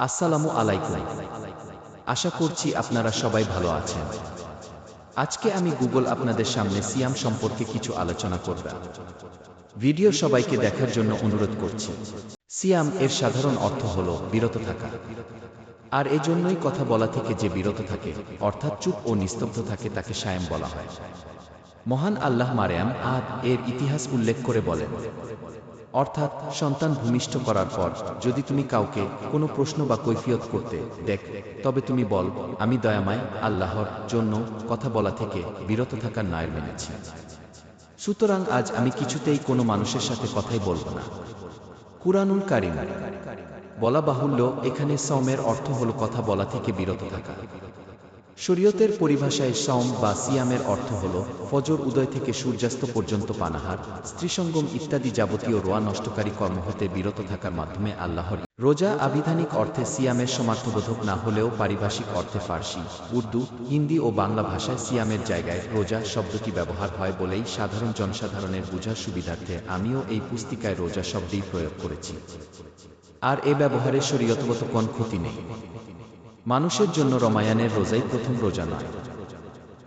আসসালামু আলাইকুম। আশা করছি আপনারা সবাই ভালো আছেন। আজকে আমি গুগল আপনাদের সামনে সিয়াম সম্পর্কে কিছু আলোচনা করব। ভিডিও সবাইকে দেখার জন্য অনুরোধ করছি। সিয়াম এর সাধারণ অর্থ হল বিরত থাকা। আর এজন্যই কথা বলা থেকে যে বিরত থাকে, অর্থাৎ চুপ ও নিস্তব্ধ থাকে তাকে সায়াম বলা হয়। মহান আল্লাহ মারিয়াম আদ এর ইতিহাস উল্লেখ করে বলেন। অর্থাৎ সন্তান ভূমিষ্ঠ করার পর যদি তুমি কাউকে কোনো প্রশ্ন বা কৈফিয়ত করতে দেখ, তবে তুমি বল, আমি দয়াময় আল্লাহর জন্য কথা বলা থেকে বিরত থাকার নায়ের মেনেছি। সুতরাং আজ আমি কিছুতেই কোনো মানুষের সাথে কথাই বলব না। কুরআনুল কারিম। বলা বাহুল্য, এখানে সমের অর্থ হল কথা বলা থেকে বিরত থাকা। শরীয়তের পরিভাষায় সম বা সিয়ামের অর্থ হল ফজর উদয় থেকে সূর্যাস্ত পর্যন্ত পানাহার, স্ত্রীসঙ্গম ইত্যাদি যাবতীয় রোয়া নষ্টকারী কর্ম হতে বিরত থাকার মাধ্যমে আল্লাহর রোজা আবিধানিক অর্থে সিয়ামের সমার্থবোধক না হলেও পারিভাষিক অর্থে ফার্সি, উর্দু, হিন্দি ও বাংলা ভাষায় সিয়ামের জায়গায় রোজা শব্দটি ব্যবহার হয় বলেই সাধারণ জনসাধারণের বোঝার সুবিধার্থে আমিও এই পুস্তিকায় রোজা শব্দেই প্রয়োগ করেছি। আর এ ব্যবহারে শরীয়তগত কোন ক্ষতি নেই। মানুষের জন্য রমায়ানের রোজাই প্রথম রোজা নয়।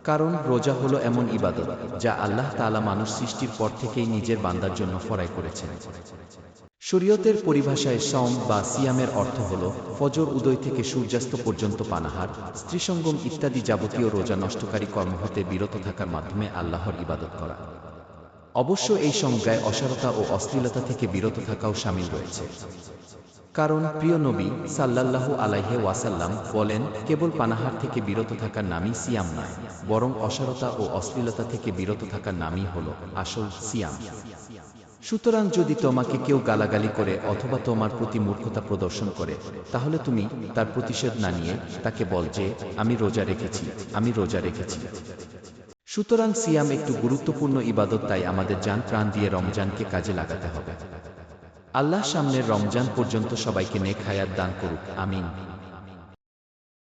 কারণ রোজা হলো এমন ইবাদত যা আল্লাহ তাআলা মানুষ সৃষ্টির পর থেকেই নিজের বান্দার জন্য ফরাই করেছেন। শরীয়তের পরিভাষায় সম বা সিয়ামের অর্থ হল ফজর উদয় থেকে সূর্যাস্ত পর্যন্ত পানাহার, স্ত্রীসঙ্গম ইত্যাদি যাবতীয় রোজা নষ্টকারী কর্ম হতে বিরত থাকার মাধ্যমে আল্লাহর ইবাদত করা। অবশ্য এই সংজ্ঞায় অসারতা ও অশ্লীলতা থেকে বিরত থাকাও সামিল রয়েছে। কারণ প্রিয় নবী সাল্লাল্লাহু আলাইহে ওয়াসাল্লাম বলেন, কেবল পানাহার থেকে বিরত থাকার নামই সিয়াম নয়, বরং অসারতা ও অশ্লীলতা থেকে বিরত থাকার নামই হল আসল সিয়াম। সুতরাং যদি তোমাকে কেউ গালাগালি করে অথবা তোমার প্রতি মূর্খতা প্রদর্শন করে, তাহলে তুমি তার প্রতিষেধ না নিয়ে তাকে বল যে, আমি রোজা রেখেছি, আমি রোজা রেখেছি। সুতরাং সিয়াম একটু গুরুত্বপূর্ণ ইবাদত, তাই আমাদের যান প্রাণ দিয়ে রমজানকে কাজে লাগাতে হবে। আল্লাহ সামনের রমজান পর্যন্ত সবাইকে নেক হায়াত দান করুক আমিন।